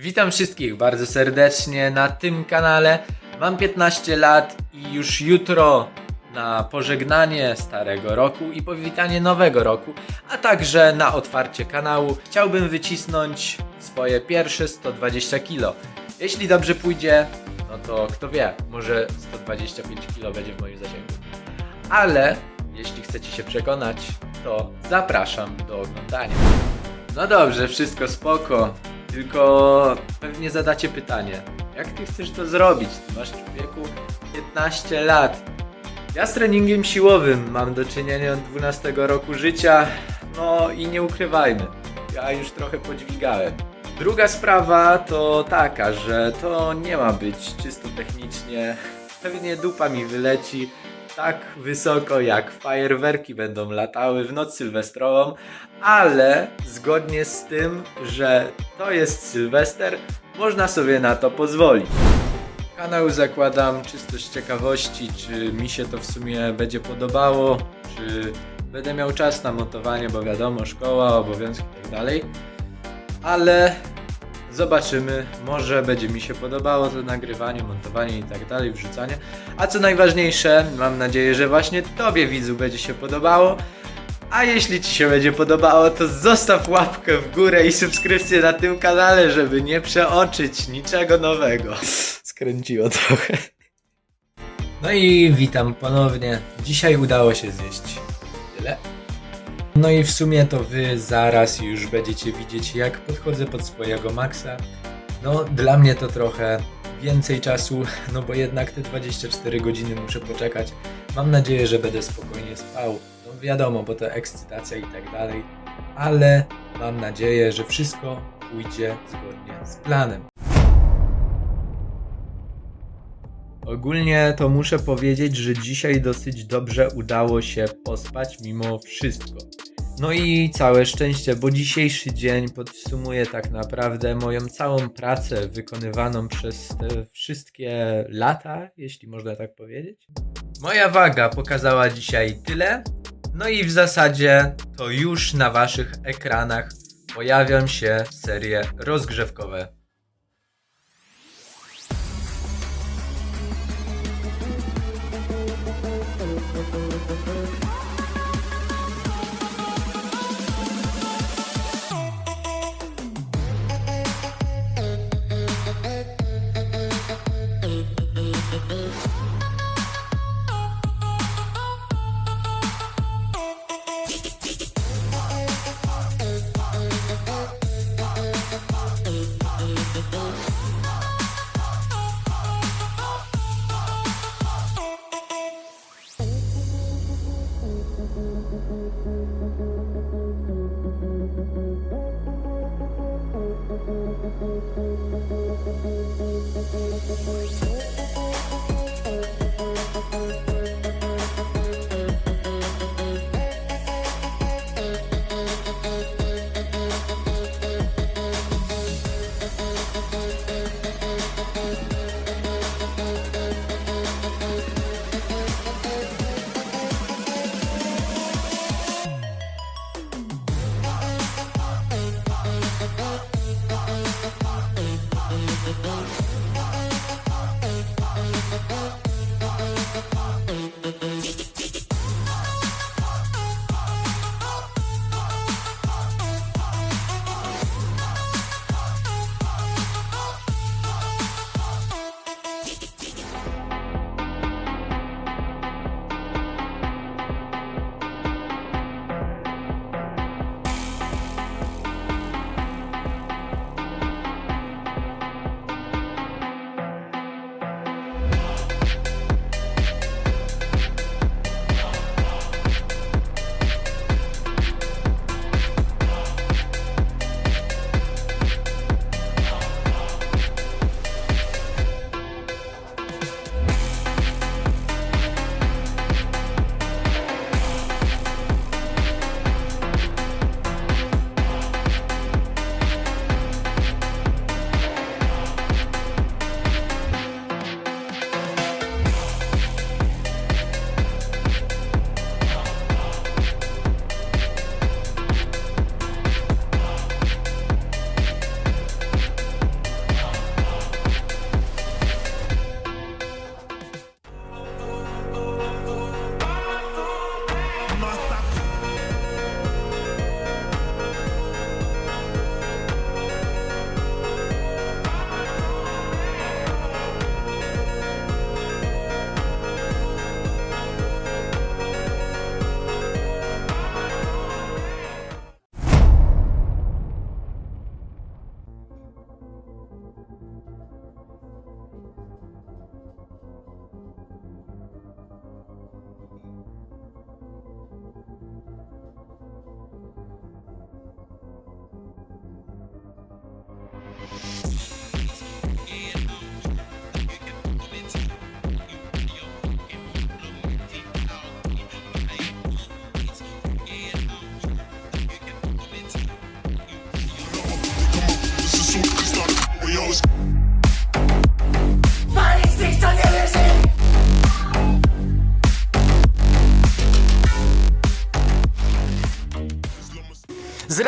Witam wszystkich bardzo serdecznie na tym kanale. Mam 15 lat i już jutro na pożegnanie starego roku i powitanie nowego roku, a także na otwarcie kanału chciałbym wycisnąć swoje pierwsze 120 kg. Jeśli dobrze pójdzie, no to kto wie, może 125 kg będzie w moim zasięgu. Ale jeśli chcecie się przekonać, to zapraszam do oglądania. No dobrze, wszystko spoko. Tylko pewnie zadacie pytanie, jak ty chcesz to zrobić? Ty masz człowieku 15 lat. Ja z treningiem siłowym mam do czynienia od 12 roku życia, no i nie ukrywajmy, ja już trochę podźwigałem. Druga sprawa to taka, że to nie ma być czysto technicznie. Pewnie dupa mi wyleci tak wysoko jak fajerwerki będą latały w noc sylwestrową, ale zgodnie z tym, że to jest Sylwester, można sobie na to pozwolić. Kanał zakładam czysto z ciekawości, czy mi się to w sumie będzie podobało, czy będę miał czas na montowanie, bo wiadomo, szkoła, obowiązki itd. Ale zobaczymy, może będzie mi się podobało to nagrywanie, montowanie i tak dalej, wrzucanie. A co najważniejsze, mam nadzieję, że właśnie Tobie widzu będzie się podobało. A jeśli Ci się będzie podobało, to zostaw łapkę w górę i subskrypcję na tym kanale, żeby nie przeoczyć niczego nowego. Skręciło trochę. No i witam ponownie. Dzisiaj udało się zjeść tyle. No i w sumie to Wy zaraz już będziecie widzieć, jak podchodzę pod swojego maksa. No, dla mnie to trochę więcej czasu, no bo jednak te 24 godziny muszę poczekać. Mam nadzieję, że będę spokojnie spał. No wiadomo, bo to ekscytacja i tak dalej, ale mam nadzieję, że wszystko pójdzie zgodnie z planem. Ogólnie to muszę powiedzieć, że dzisiaj dosyć dobrze udało się pospać mimo wszystko. No i całe szczęście, bo dzisiejszy dzień podsumuje tak naprawdę moją całą pracę wykonywaną przez te wszystkie lata, jeśli można tak powiedzieć. Moja waga pokazała dzisiaj tyle. No i w zasadzie to już na waszych ekranach pojawią się serie rozgrzewkowe. Thank you.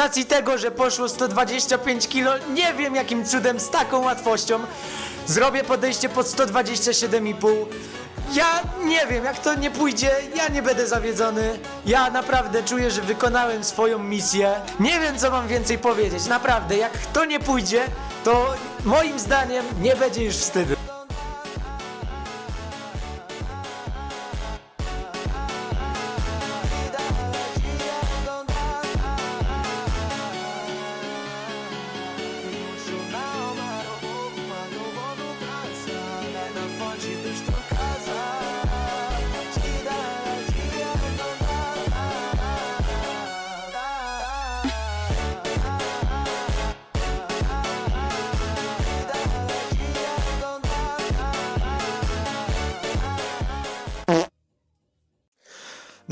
Racji tego, że poszło 125 kg, nie wiem jakim cudem z taką łatwością zrobię podejście pod 127,5. Ja nie wiem, jak to nie pójdzie, ja nie będę zawiedzony. Ja naprawdę czuję, że wykonałem swoją misję. Nie wiem, co mam więcej powiedzieć. Naprawdę, jak to nie pójdzie, to moim zdaniem nie będzie już wstydu.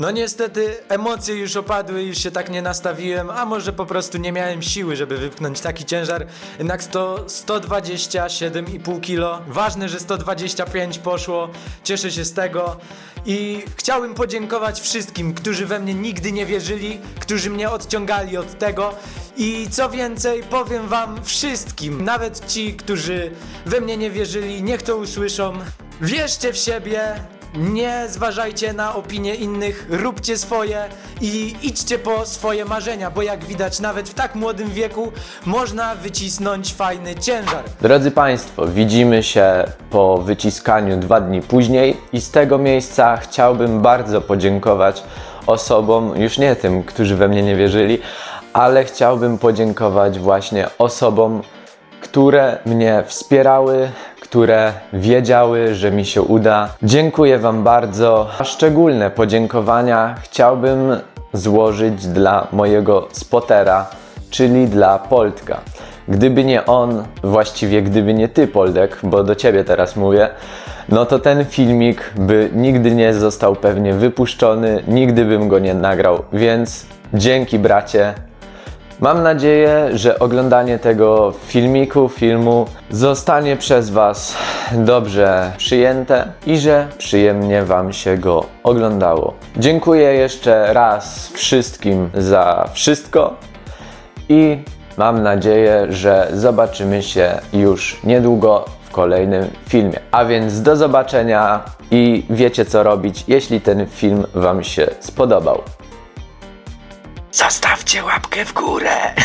No niestety emocje już opadły, już się tak nie nastawiłem, a może po prostu nie miałem siły, żeby wypchnąć taki ciężar. Jednak to 127,5 kg. Ważne, że 125 poszło. Cieszę się z tego. I chciałbym podziękować wszystkim, którzy we mnie nigdy nie wierzyli, którzy mnie odciągali od tego. I co więcej, powiem wam wszystkim, nawet ci, którzy we mnie nie wierzyli, niech to usłyszą. Wierzcie w siebie, nie zważajcie na opinie innych, róbcie swoje i idźcie po swoje marzenia, bo jak widać, nawet w tak młodym wieku można wycisnąć fajny ciężar. Drodzy Państwo, widzimy się po wyciskaniu dwa dni później i z tego miejsca chciałbym bardzo podziękować osobom, już nie tym, którzy we mnie nie wierzyli, ale chciałbym podziękować właśnie osobom, które mnie wspierały, które wiedziały, że mi się uda. Dziękuję Wam bardzo. A szczególne podziękowania chciałbym złożyć dla mojego spotera, czyli dla Poltka. Gdyby nie on, właściwie gdyby nie ty, Poldek, bo do ciebie teraz mówię, no to ten filmik by nigdy nie został pewnie wypuszczony, nigdy bym go nie nagrał, więc dzięki bracie. Mam nadzieję, że oglądanie tego filmiku, filmu zostanie przez Was dobrze przyjęte i że przyjemnie Wam się go oglądało. Dziękuję jeszcze raz wszystkim za wszystko i mam nadzieję, że zobaczymy się już niedługo w kolejnym filmie. A więc do zobaczenia i wiecie co robić, jeśli ten film Wam się spodobał. Zostawcie łapkę w górę!